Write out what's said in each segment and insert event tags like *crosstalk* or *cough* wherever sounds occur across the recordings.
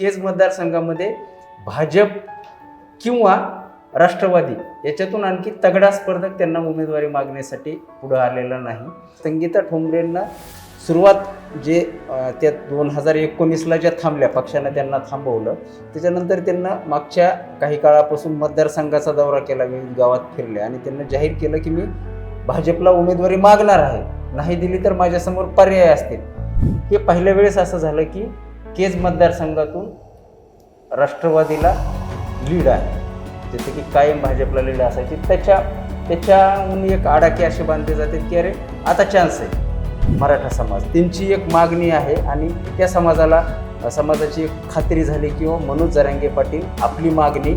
केज मतदारसंघामध्ये भाजप किंवा राष्ट्रवादी याच्यातून आणखी तगडा स्पर्धक त्यांना उमेदवारी मागण्यासाठी पुढं आलेला नाही. संगीता ठोंबरेंना सुरुवात जे त्या दोन हजार एकोणीसला ज्या थांबल्या पक्षानं त्यांना थांबवलं त्याच्यानंतर त्यांना मागच्या काही काळापासून मतदारसंघाचा दौरा केला विविध गावात फिरले आणि त्यांना जाहीर केलं की मी भाजपला उमेदवारी मागणार आहे. नाही दिली तर माझ्यासमोर पर्याय असतील. हे पहिल्या वेळेस असं झालं की केज मतदारसंघातून राष्ट्रवादीला लीड आहे. जसे की कायम भाजपला लीड असायची. त्याच्या त्याच्याहून एक आडाके असे बांधले जाते की अरे आता चान्स आहे. मराठा समाज. त्यांची एक मागणी आहे आणि त्या समाजाला समाजाची एक खात्री झाली किंवा हो, मनोज जरांगे पाटील आपली मागणी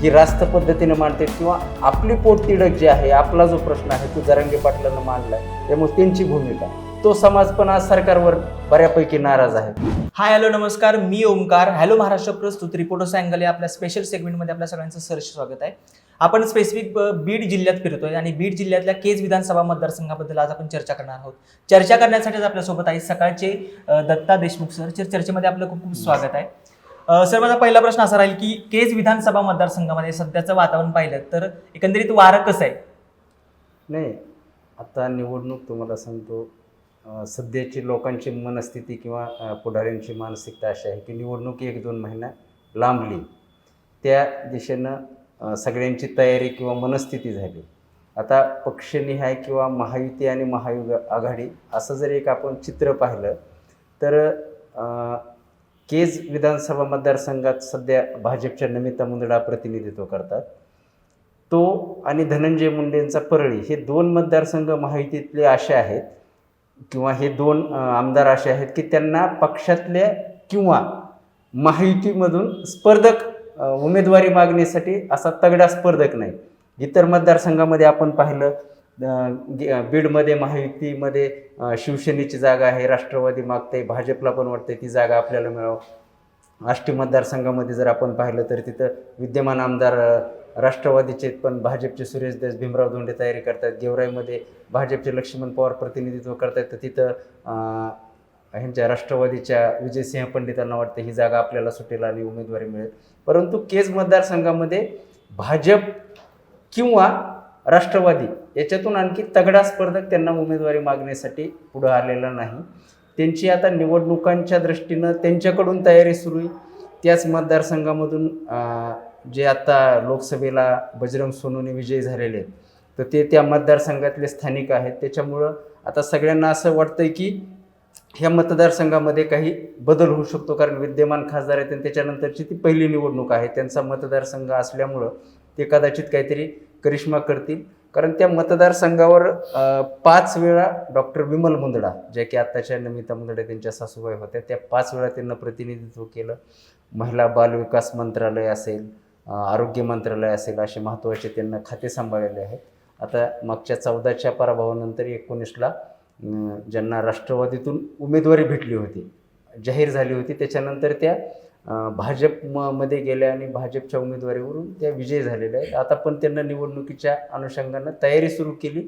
ही रास्त पद्धतीने मांडतात किंवा आपली पोटतिडक जी आहे आपला जो प्रश्न आहे तो जरांगे पाटलांना मांडलाय. त्यामुळे त्यांची भूमिका. तो समाज पण आज सरकारवर बऱ्यापैकी नाराज आहे. हाय हॅलो नमस्कार. मी ओमकार. हॅलो महाराष्ट्र प्रस्तुत. रिपोर्टर्स अँगल या आपल्या स्पेशल सेगमेंटमध्ये आपल्या सगळ्यांचं सहर्ष स्वागत आहे. आपण स्पेसिफिक बीड जिल्ह्यात फिरतोय आणि बीड जिल्ह्यातल्या केज विधानसभा मतदारसंघाबद्दल आज आपण चर्चा करणार आहोत. चर्चा करण्यासाठीच आपल्यासोबत आहे सकाळचे दत्ता देशमुख सर. चर- चर्चेमध्ये आपलं खूप खूप स्वागत आहे. सर माझा पहिला प्रश्न असा राहील की केज विधानसभा मतदारसंघामध्ये सध्याचं वातावरण पाहिलं तर एकंदरीत वारं कसं आहे? नाही आता निवडणूक तुम्हाला सांगतो. सध्याची लोकांची मनस्थिती किंवा पुढाऱ्यांची मानसिकता अशी आहे की निवडणूक एक दोन महिना लांबली. त्या दिशेनं सगळ्यांची तयारी किंवा मनस्थिती झाली. आता पक्षनिहाय किंवा महायुती आणि महायुग आघाडी असं जर एक आपण चित्र पाहिलं तर केज विधानसभा मतदारसंघात सध्या भाजपच्या नमिता मुंदडा प्रतिनिधित्व करतात. तो आणि धनंजय मुंडेंचा परळी हे दोन मतदारसंघ महायुतीतले असे आहेत. किंवा हे दोन आमदार असे आहेत की त्यांना पक्षातल्या किंवा महायुतीमधून स्पर्धक उमेदवारी मागण्यासाठी असा तगडा स्पर्धक नाही. इतर मतदारसंघामध्ये आपण पाहिलं गे- बीडमध्ये महायुतीमध्ये शिवसेनेची जागा आहे राष्ट्रवादी मागते भाजपला पण वाटते ती जागा आपल्याला मिळावं. आष्टी मतदारसंघामध्ये जर आपण पाहिलं तर तिथं विद्यमान आमदार राष्ट्रवादीचे पण भाजपचे सुरेश देश भीमराव धोंडे तयारी करतात. गेवराईमध्ये भाजपचे लक्ष्मण पवार प्रतिनिधित्व करतात तर तिथं ह्यांच्या राष्ट्रवादीच्या विजयसिंह पंडितांना वाटतं ही जागा आपल्याला सुटेल आणि उमेदवारी मिळेल. परंतु केज मतदारसंघामध्ये भाजप किंवा राष्ट्रवादी याच्यातून आणखी तगडा स्पर्धक त्यांना उमेदवारी मागण्यासाठी पुढं आलेला नाही. त्यांची आता निवडणुकांच्या दृष्टीनं त्यांच्याकडून तयारी सुरू आहे. त्याच मतदारसंघामधून जे आता लोकसभेला बजरंग सोनूने विजयी झालेले आहेत तर ते त्या मतदारसंघातले स्थानिक आहेत. त्याच्यामुळं आता सगळ्यांना असं वाटतंय की ह्या मतदारसंघामध्ये काही बदल होऊ शकतो कारण विद्यमान खासदार आहेत आणि त्याच्यानंतरची ती पहिली निवडणूक आहे. त्यांचा मतदारसंघ असल्यामुळं ते कदाचित काहीतरी करिश्मा करतील. कारण त्या मतदारसंघावर पाच वेळा डॉक्टर विमल मुंदडा ज्या की आत्ताच्या नमिता मुंदडा त्यांच्या सासूबाई होत्या त्या पाच वेळा त्यांना प्रतिनिधित्व केलं. महिला बालविकास मंत्रालय असेल आरोग्य मंत्रालय असेल असे महत्त्वाचे त्यांना खाते सांभाळलेले आहेत. आता मागच्या चौदाच्या पराभवानंतर एकोणीसला ज्यांना राष्ट्रवादीतून उमेदवारी भेटली होती जाहीर झाली होती त्याच्यानंतर त्या भाजप म- मध्ये गेल्या आणि भाजपच्या उमेदवारीवरून त्या विजयी झालेल्या आहेत. आता पण त्यांना निवडणुकीच्या अनुषंगानं तयारी सुरू केली.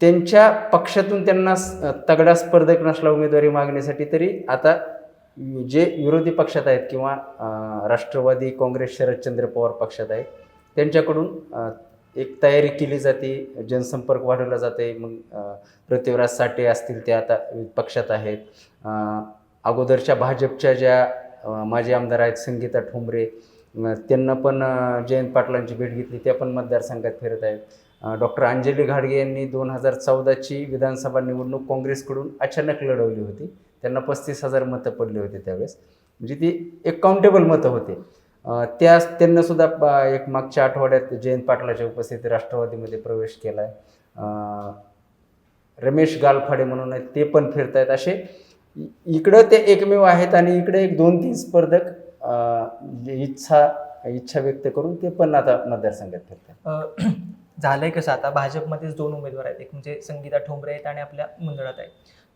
त्यांच्या पक्षातून त्यांना तगडा स्पर्धक नसला उमेदवारी मागण्यासाठी तरी आता जे विरोधी पक्षात आहेत किंवा राष्ट्रवादी काँग्रेस शरदचंद्र पवार पक्षात आहेत त्यांच्याकडून एक तयारी केली जाते जनसंपर्क वाढवला जाते मग पृथ्वीराज साठे असतील ते आता पक्षात आहेत. अगोदरच्या भाजपच्या ज्या माजी आमदार आहेत संगीता ठोंबरे त्यांना पण जयंत पाटलांची भेट घेतली त्या पण मतदारसंघात फिरत आहेत. डॉक्टर अंजली घाडगे यांनी दोन हजार चौदाची विधानसभा निवडणूक काँग्रेसकडून अचानक लढवली होती. त्यांना पस्तीस हजार मतं पडली होती त्यावेळेस. म्हणजे ती एक काउंटेबल मतं होते. त्या त्यांना सुद्धा एक मागच्या आठवड्यात जयंत पाटलाच्या उपस्थितीत राष्ट्रवादीमध्ये प्रवेश केला आहे रमेश गालफाडे म्हणून आहेत ते पण फिरत आहेत असे इकडं ते एकमेव आहेत आणि इकडे एक दोन तीन स्पर्धक इच्छा इच्छा व्यक्त करून ते पण आता मतदारसंघात फिरतात झालंय कसं आता? भाजपमध्येच दोन उमेदवार आहेत. एक म्हणजे संगीता ठोंबरे आहेत आणि आपल्या मुंदळात आहे.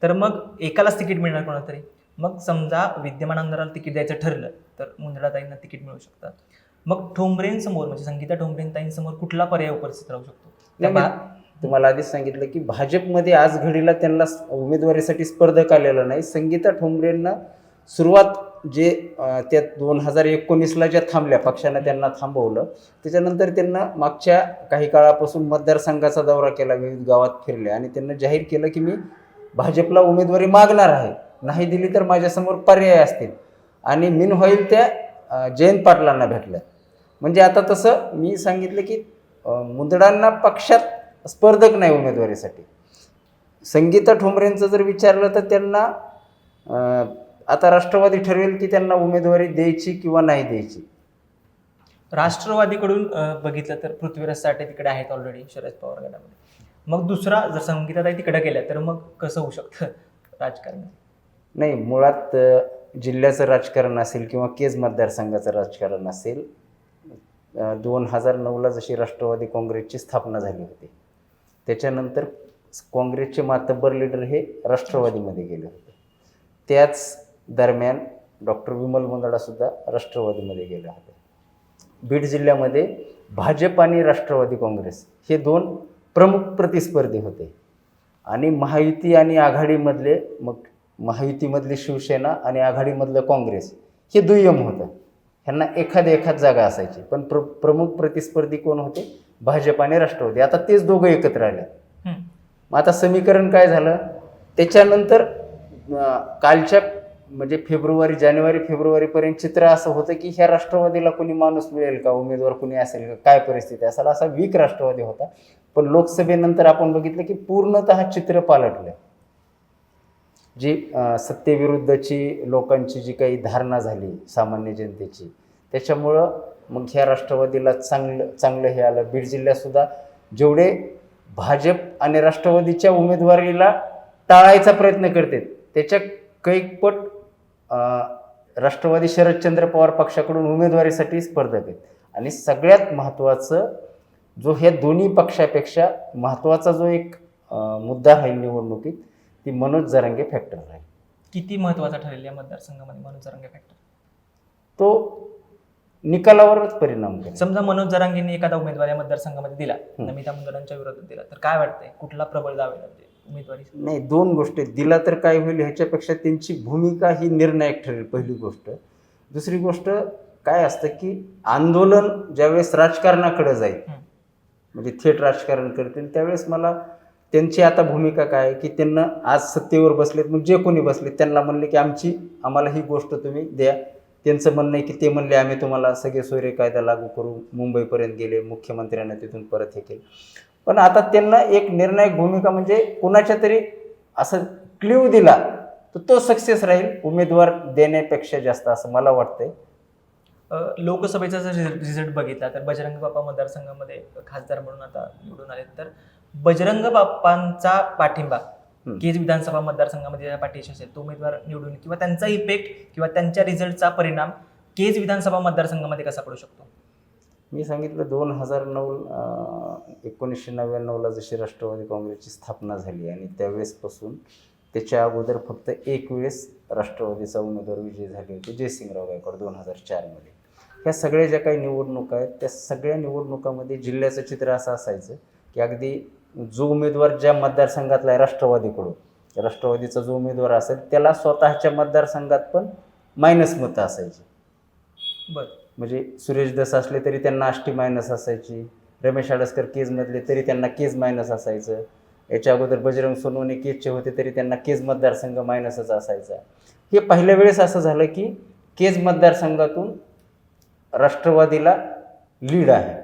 तर मग एकालाच तिकीट मिळणार कोणाला तरी मग समजा विद्यमान आमदाराला तिकीट द्यायचं ठरलं तर मुंदळाताईंना तिकीट मिळू शकतं. मग ठोंबरेंसमोर म्हणजे संगीता ठोंबरेंताईंसमोर कुठला पर्याय उपस्थित राहू शकतो? त्या तुम्हाला आधीच सांगितलं की भाजपमध्ये आज घडीला त्यांना उमेदवारीसाठी स्पर्धक आलेला नाही. संगीता ठोंबरेंना सुरुवात जे त्या दोन हजार एकोणीसला ज्या थांबल्या पक्षानं त्यांना थांबवलं त्याच्यानंतर त्यांना मागच्या काही काळापासून मतदारसंघाचा दौरा केला विविध गावात फिरले आणि त्यांना जाहीर केलं की मी भाजपला उमेदवारी मागणार आहे. नाही दिली तर माझ्यासमोर पर्याय असतील. आणि मिन होईल त्या जयंत पाटलांना भेटल्या. म्हणजे आता तसं मी सांगितलं की मुंदडांना पक्षात स्पर्धक नाही उमेदवारीसाठी. संगीता ठोंबरेंचं जर विचारलं तर त्यांना आता राष्ट्रवादी ठरवेल की त्यांना उमेदवारी द्यायची किंवा नाही द्यायची. राष्ट्रवादीकडून बघितलं तर पृथ्वीराज साठे तिकडे आहेत ऑलरेडी शरद पवार गटामध्ये. मग दुसरा जर संगीताताई तिकडे गेल्या तर मग कसं होऊ शकतं *laughs* राजकारण? नाही मुळात जिल्ह्याचं राजकारण असेल किंवा केज मतदारसंघाचं राजकारण असेल दोन हजार नऊला जशी राष्ट्रवादी काँग्रेसची स्थापना झाली होती त्याच्यानंतर काँग्रेसचे मातब्बर लीडर हे राष्ट्रवादीमध्ये गेले होते. त्याच दरम्यान डॉक्टर विमल मुंदडासुद्धा राष्ट्रवादीमध्ये गेले होते. बीड जिल्ह्यामध्ये भाजप आणि राष्ट्रवादी काँग्रेस हे दोन प्रमुख प्रतिस्पर्धी होते. आणि महायुती आणि आघाडीमधले मग महायुतीमधली शिवसेना आणि आघाडीमधलं काँग्रेस हे दुय्यम होतं. ह्यांना एखाद एखाद जागा असायची. पण प्र प्रमुख प्रतिस्पर्धी कोण होते? भाजप आणि राष्ट्रवादी. आता तेच दोघं एकत्र आले. मग आता समीकरण काय झालं? त्याच्यानंतर कालच्या म्हणजे फेब्रुवारी जानेवारी फेब्रुवारीपर्यंत चित्र असं होतं की ह्या राष्ट्रवादीला कोणी माणूस मिळेल का? उमेदवार कोणी असेल का? काय परिस्थिती? असेल असा वीक राष्ट्रवादी होता. पण लोकसभेनंतर आपण बघितलं की पूर्णतः चित्र पालटलं. जी सत्तेविरुद्धची लोकांची जी काही धारणा झाली सामान्य जनतेची त्याच्यामुळं मग ह्या राष्ट्रवादीला चांगलं चांगलं हे आलं. बीड जिल्ह्यातसुद्धा जेवढे भाजप आणि राष्ट्रवादीच्या उमेदवारीला टाळायचा प्रयत्न करतात त्याच्या कैकपट राष्ट्रवादी शरदचंद्र पवार पक्षाकडून उमेदवारीसाठी स्पर्धक आहेत आणि सगळ्यात महत्त्वाचं जो ह्या दोन्ही पक्षापेक्षा महत्त्वाचा जो एक मुद्दा राहील निवडणुकीत ती मनोज जरांगे फॅक्टर राहील किती महत्त्वाचा ठरेल या मतदारसंघामध्ये मनोज जरांगे फॅक्टर तो निकालावरच परिणाम करेल. समजा मनोज जरांगेंनी एखादा उमेदवार या मतदारसंघामध्ये दिला. नमिता मुंदडांच्या विरोधात दिला तर काय वाटतंय? कुठला प्रबळ दावे लागते उमेदवारी नाही दोन गोष्टी. दिला तर काय होईल ह्याच्यापेक्षा त्यांची भूमिका ही निर्णायक ठरेल पहिली गोष्ट. दुसरी गोष्ट काय असतं की आंदोलन ज्यावेळेस राजकारणाकडे जाईल. म्हणजे थेट राजकारण करतील त्यावेळेस मला त्यांची आता भूमिका काय की त्यांना आज सत्तेवर बसलेत मग जे कोणी बसलेत त्यांना म्हणले की आमची आम्हाला ही गोष्ट तुम्ही द्या. त्यांचं म्हणणं आहे की ते म्हणले आम्ही तुम्हाला सगळे सोयरे कायदा लागू करू. मुंबईपर्यंत गेले मुख्यमंत्र्यांना तिथून परत हे केलं. पण आता त्यांना एक निर्णायक भूमिका म्हणजे कुणाच्या तरी असं क्ल्यू दिला तर तो सक्सेस राहील उमेदवार देण्यापेक्षा जास्त असं मला वाटतंय. लोकसभेचा जर रिझल्ट बघितला तर बजरंग बाप्पा मतदारसंघामध्ये खासदार म्हणून आता निवडून आले तर बजरंग बाप्पांचा पाठिंबा. केज विधानसभा मतदारसंघामध्ये ज्या पाठीशी असेल तो उमेदवार निवडून किंवा त्यांचा इफेक्ट किंवा त्यांच्या रिझल्टचा परिणाम केज विधानसभा मतदारसंघामध्ये कसा पडू शकतो? मी सांगितलं दोन हजार नऊ एकोणीसशे नव्याण्णवला जशी राष्ट्रवादी काँग्रेसची स्थापना झाली आणि त्यावेळेसपासून त्याच्या अगोदर फक्त एक वेळेस राष्ट्रवादीचा उमेदवार विजय झाले होते जयसिंगराव गायकवाड दोन हजार चारमध्ये. ह्या सगळ्या ज्या काही निवडणुका आहेत त्या सगळ्या निवडणुकामध्ये जिल्ह्याचं चित्र असं असायचं की अगदी जो उमेदवार ज्या मतदारसंघातला आहे राष्ट्रवादीकडून राष्ट्रवादीचा जो उमेदवार असेल त्याला स्वतःच्या मतदारसंघात पण मायनस मतं असायची. बरं. म्हणजे सुरेश दस असले तरी त्यांना आष्टी मायनस असायची. रमेश आडसकर केजमधले तरी त्यांना केज मायनस असायचं. याच्या अगोदर बजरंग सोनवणे केजचे होते तरी त्यांना केज मतदारसंघ मायनसच असायचा. हे पहिल्या वेळेस असं झालं की केज मतदारसंघातून राष्ट्रवादीला लीड आहे.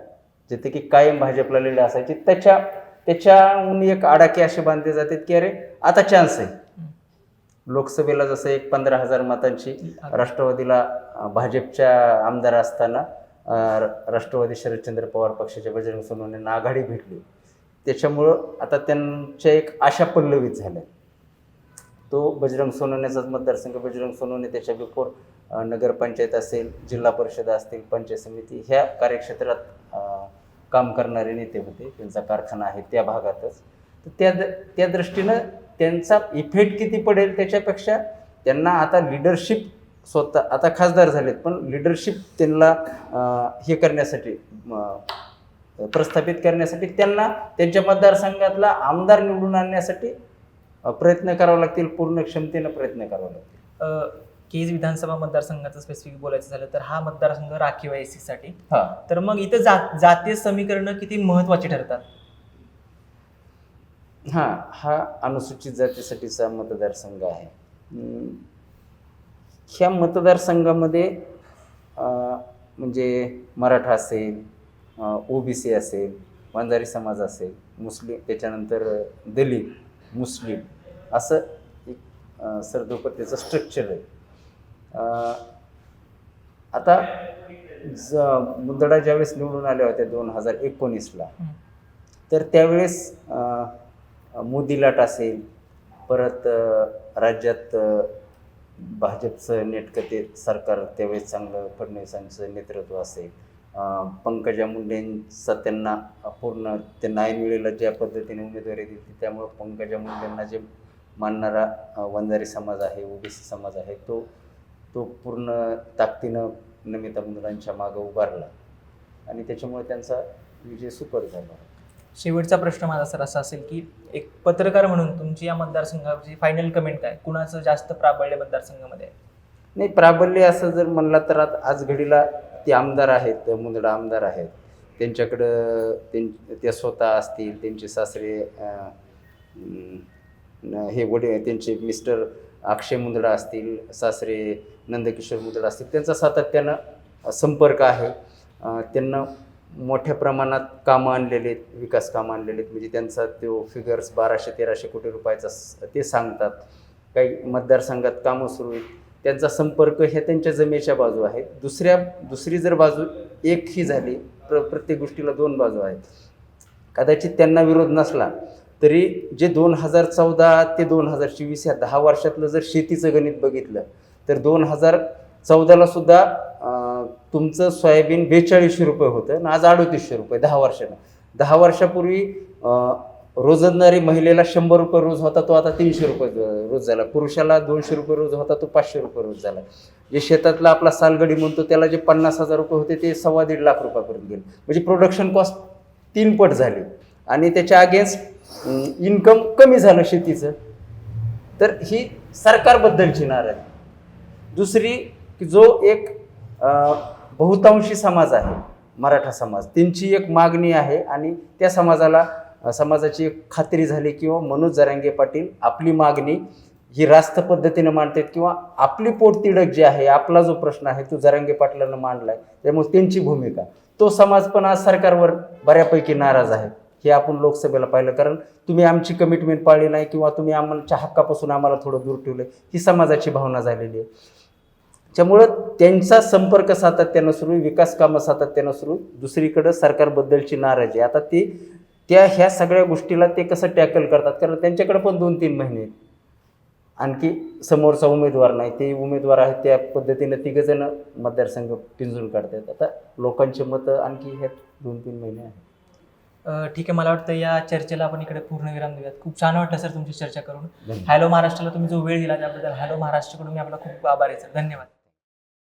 जिथे की कायम भाजपला लीड असायची. त्याच्या त्याच्याहून एक आडाके असे बांधले जातात की अरे आता चान्स आहे. लोकसभेला जसं एक पंधरा हजार मतांची राष्ट्रवादीला भाजपच्या आमदार असताना राष्ट्रवादी शरदचंद्र पवार पक्षाच्या बजरंग सोनवणेंना आघाडी भेटली. त्याच्यामुळं आता त्यांच्या एक आशा पल्लवित झाल्या. तो बजरंग सोनवणेचाच मतदारसंघ बजरंग सोनवणे त्याच्या बिफोर नगरपंचायत असेल जिल्हा परिषद असतील पंचायत समिती ह्या कार्यक्षेत्रात काम करणारे नेते होते. त्यांचा कारखाना आहे त्या भागातच. तर त्या द- त्या दृष्टीनं त्यांचा इफेक्ट किती पडेल त्याच्यापेक्षा त्यांना आता लिडरशिप स्वतः आता खासदार झालेत पण लिडरशिप त्यांना हे करण्यासाठी प्रस्थापित करण्यासाठी त्यांना त्यांच्या मतदारसंघातला आमदार निवडून आणण्यासाठी प्रयत्न करावे लागतील पूर्ण क्षमतेनं प्रयत्न करावे लागतील. केज विधानसभा मतदारसंघाचं स्पेसिफिक बोलायचं झालं तर हा मतदारसंघ राखीव आहे एससाठी हा. तर मग इथं जा जातीय समीकरणं किती महत्वाची ठरतात? हां हा अनुसूचित जातीसाठीचा मतदारसंघ आहे ह्या मतदारसंघामध्ये म्हणजे मराठा असेल ओबीसी असेल वंजारी समाज असेल मुस्लिम त्याच्यानंतर दलित मुस्लिम असं एक अं, सरदोपट्टीचं स्ट्रक्चर आहे आता ज मुंदडा ज्यावेळेस निवडून आल्या होत्या दोन हजार एकोणीसला. तर त्यावेळेस मोदीलाट मोदी लाट असेल परत राज्यात भाजपचं नेटकं ते सरकार त्यावेळेस चांगलं फडणवीसांचं नेतृत्व असेल. पंकजा मुंडेंचा त्यांना पूर्ण ते नाही मिळेल ज्या पद्धतीने उमेदवारी दिली त्यामुळं पंकजा मुंडेंना जे मानणारा वंजारी समाज आहे ओबीसी समाज आहे तो तो पूर्ण ताकदीनं नमिता मुंदडांच्या मागं उभारला. आणि त्याच्यामुळे त्यांचा विजय सुपर झाला. शेवटचा प्रश्न माझा सर असा असेल की एक पत्रकार म्हणून तुमची या मतदारसंघाची फायनल कमेंट काय? कुणाचं जास्त प्राबल्य मतदारसंघामध्ये? आहे? नाही प्राबल्य असं जर म्हणला तर आज घडीला ते आमदार आहेत मुंदडा आमदार आहेत. त्यांच्याकडं त्यां त्या स्वतः असतील त्यांचे सासरे हे वडे त्यांचे मिस्टर अक्षय मुंदडा असतील सासरे नंदकिशोर मुंदडा असतील त्यांचा सातत्यानं संपर्क आहे. त्यांना मोठ्या प्रमाणात कामं आणलेले आहेत विकास कामं आणलेले आहेत. म्हणजे त्यांचा तो फिगर्स बाराशे तेराशे कोटी रुपयाचा स- ते सांगतात. काही मतदारसंघात कामं सुरू आहेत. त्यांचा संपर्क ह्या त्यांच्या जमेच्या बाजू आहेत दुसऱ्या दुसरी जर बाजू एक ही झाली प्र प्रत्येक गोष्टीला दोन बाजू आहेत. कदाचित त्यांना विरोध नसला तरी जे दोन हजार चौदा ते दोन हजार चोवीस या दहा वर्षातलं जर शेतीचं गणित बघितलं तर दोन हजार चौदाला सुद्धा तुमचं सोयाबीन बेचाळीसशे रुपये होतं आणि आज अडोतीसशे रुपये दहा वर्षानं. दहा वर्षापूर्वी रोजंदारी महिलेला शंभर रुपये रोज होता तो आता तीनशे रुपये रोज झाला. पुरुषाला दोनशे रुपये रोज होता तो पाचशे रुपये रोज झाला. जे शेतातला आपला सालगडी म्हणतो त्याला जे पन्नास हजार रुपये होते ते सव्वा दीड लाख रुपयापर्यंत गेले. म्हणजे प्रोडक्शन कॉस्ट तीन पट झाली. आणि त्याच्या अगेन्स्ट इन्कम कमी झालं शेतीचं. तर ही सरकारबद्दलची नाराजी. दुसरी की जो एक बहुतांशी समाज आहे मराठा समाज. त्यांची एक मागणी आहे आणि त्या समाजाला समाजाची एक खात्री झाली किंवा मनोज जरांगे पाटील आपली मागणी ही रास्त पद्धतीनं मांडतात किंवा आपली पोटतिडक जी आहे आपला जो प्रश्न आहे तो जरांगे पाटलानं मांडलाय. त्यामुळे त्यांची भूमिका. तो समाज पण आज सरकारवर बऱ्यापैकी नाराज आहे हे आपण लोकसभेला पाहिलं. कारण तुम्ही आमची कमिटमेंट पाळली नाही किंवा तुम्ही आम्हाला हक्कापासून आम्हाला थोडं दूर ठेवलं ही समाजाची भावना झालेली आहे. त्यामुळं त्यांचा संपर्क सातत्यानं सुरू विकास कामं सातत्यानं सुरू. दुसरीकडं सरकारबद्दलची नाराजी. आता ती त्या ह्या सगळ्या गोष्टीला ते कसं टॅकल करतात? कारण त्यांच्याकडे पण दोन तीन महिने आहेत. आणखी समोरचा उमेदवार नाही. ते उमेदवार आहेत त्या पद्धतीनं तिघजण मतदारसंघ पिंजून काढतात. आता लोकांचे मतं आणखी ह्यात दोन तीन महिने आहेत. ठीक आहे. मला वाटतं या चर्चेला आपण इकडे पूर्ण विराम देऊयात. खूप छान वाटलं सर तुमची चर्चा करून. हॅलो महाराष्ट्राला तुम्ही जो वेळ दिला त्याबद्दल हॅलो महाराष्ट्राकडून मी आपला खूप आभारी आहे सर. धन्यवाद.